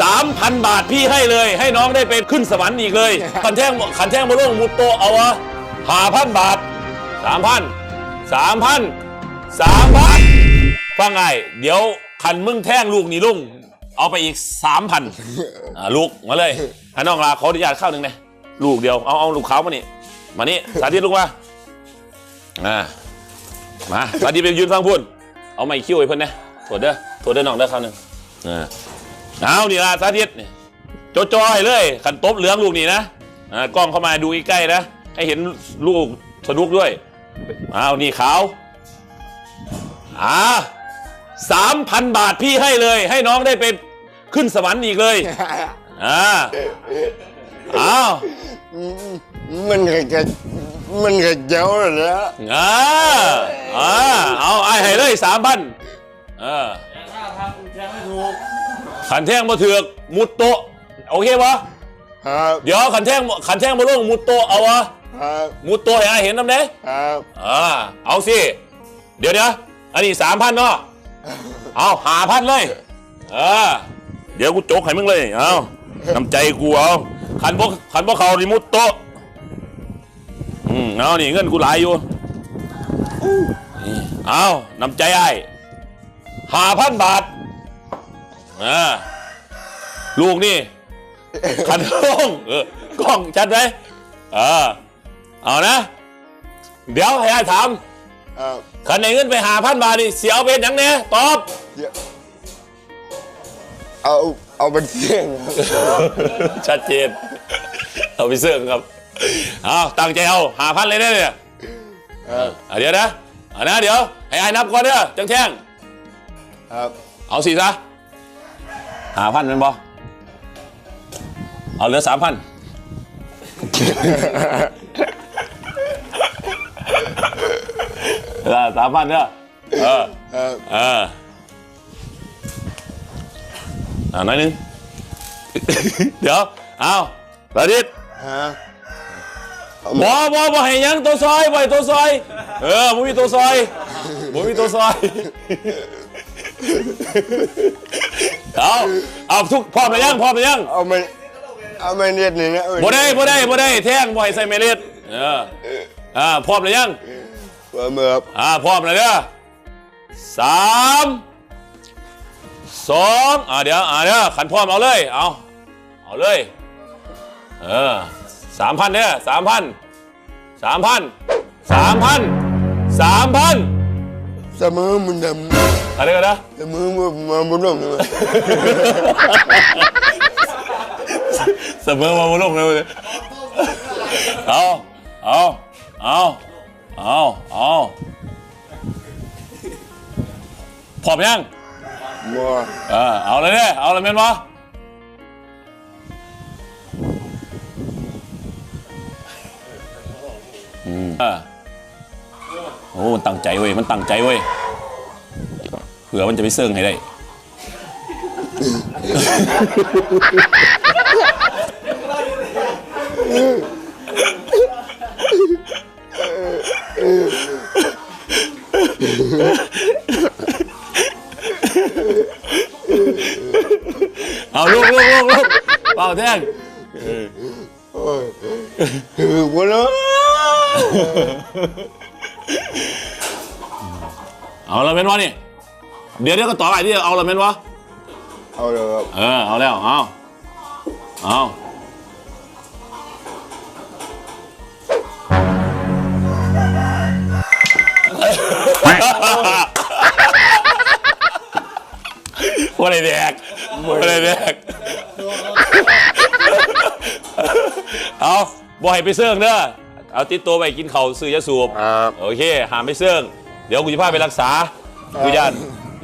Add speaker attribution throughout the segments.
Speaker 1: สามพันบาทพี่ให้เลย ให้น้องได้ไปขึ้นสวรรค์อีกเลยขันแท่งขันแท่งมาลงมุดโตะเอาวะห้าพันบาทสามพันสามพันสามพันฟังไงเดี๋ยวขันมึงแท่งลูกนี่ลุงเอาไปอีกสามพันลูกมาเลยให้น้องลาขออนุญาตเข้าวหนึ่งนะลูกเดียวเอาเอาลูกเขามานี่มานี่สาธิตลูกมาอ่ามาสาธิตไปยืนฟังพูดเอาไม้คิ้วไอ้เพิ่นนะโถดเด้อโถดเด้อน้องเด้อข้าวหนึ่งอ่า เอานี่ละสาธิตนี่โจโจให้เลย ขันตบเหลืองลูกนี่นะอ่ากล้องเข้ามาดูใกล้ๆนะให้เห็นลูกสนุกด้วยเอานี่ขาวอ่าสามพันบาทพี่ให้เลย ให้น้องได้ไปขึ้นสวรรค์อีกเลยอ่าอ้าว
Speaker 2: มันก็จะมันก็เจ้าแล้ว
Speaker 1: อ่าอ่าเอาไอ้ให้เลยสามพันเออ ขันแท่งมาเถือกมุดโตะโอเคปะ
Speaker 2: ครับ
Speaker 1: เดี๋ยวขันแท่งขันแท่งมาลงมุดโตะเอาวะ
Speaker 2: ครับ
Speaker 1: มุดตัวให้อาเห็นน้ำเด้
Speaker 2: ครับ
Speaker 1: อ่าเอาสิเดี๋ยวเดี๋ยวอันนี้สามพันเนาะเอาหาพันเลยเออเดี๋ยวกูโจกให้มึงเลยเอาน้ำใจกูเอาขันบกขันบกเขานี่มุดโตะอืมเอานี่เงินกูหลายอยู่นี่เอาน้ำใจไอ้หาพันบาท อ่าลูกนี่ ขันลงเออกล้องชัดไหมเออเอานะ เดี๋ยวให้อาถาม
Speaker 2: ครับ
Speaker 1: ขันไหนเงินไปหาพันบาทนี่เสียเอาเป็นหยังเนี่ยตอบ
Speaker 2: เดี๋ยวเอาเอาเป็นเสียงครับ
Speaker 1: ชัดเจน เอาไปเสื่องครับ เอาตั้งใจเอาหาพันเลยนะเนี่ย
Speaker 2: ครับ
Speaker 1: เอาเดี๋ยวนะเอานะเดี๋ยว ให้ไอ้นับก่อนเด้อจังแท่ง
Speaker 2: ครับ
Speaker 1: เอาสิซะ หาพันเป็นบ่เอาเหลือสามพันเหลือสามพันเด้อเออ
Speaker 2: ครับ
Speaker 1: เออเอาหน่อยหนึง เดี๋ยว เอาประดิษฐ์
Speaker 2: ฮะเอา
Speaker 1: บอบอบอให้หยังตัวซอยบ่ให้ตัวซอย เออมึงมีตัวซอยมึงมีตัวซอย เอาเอาทุกพร้อมหรือยังพร้อมหรือยัง
Speaker 2: เอาไม่เอาไม่เรียดนี่นะ
Speaker 1: บ่ได้บ่ได้บ่ได้แท่งบ่ให้ใส่เมล็ดเอออ่าพร้อมหรือยัง
Speaker 2: ว่าเมื่อ
Speaker 1: อ่าพร้อมแล้วเด้อสามสองอ่าเดี๋ยวอ่าเดี๋ยวขันพร้อมเอาเลยเอาเอาเลยเออสามพันเด้อสามพันสามพันสามพันสามพัน
Speaker 2: เสมอมันด
Speaker 1: อะไรกันนะำ
Speaker 2: เสมอมันมาบุญงเลย
Speaker 1: เสมอมาบนโลกเลยเอาเอาเอาเอาเอาพร้อมยัง
Speaker 2: มัว
Speaker 1: เออเอาเลยเนี่ยเอาเลยเมนวะอืมเออโอ้มันตั้งใจเว้ย มันตั้งใจเว้ย เผื่อมันจะไปเซิงให้ได้ เอาลูกลูกลูกลูกเป่าแท่ง
Speaker 2: โอ้ยคือบุญเนาะ
Speaker 1: เอาและเมนวะนี่ เดี๋ยวเดี๋ยวก็ต่อไปที่เอาละเมนวะ
Speaker 2: เอาเลยครับ
Speaker 1: เออเอาแล้วเอาเอาว่าอะไรแดกว่าอะไรแดกเอาบ่ให้ไปเสื่องเด้อเอาติดตัวไปกินเขาวซื้อยาสูบ
Speaker 2: ครับ
Speaker 1: โอเค หามไปเสื่อง เดี๋ยวกูจะพาไปรักษากูยาน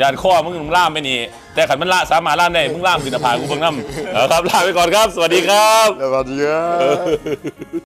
Speaker 1: ยานข้อมึงมึงล่ามไปนี่แต่ขันมันล่าสามารถล่ามได้มึงล่ามสินภากูเบิ่งน้ำเอาครับลาไปก่อนครับ สวัสดีครับ
Speaker 2: สวัสดีครับ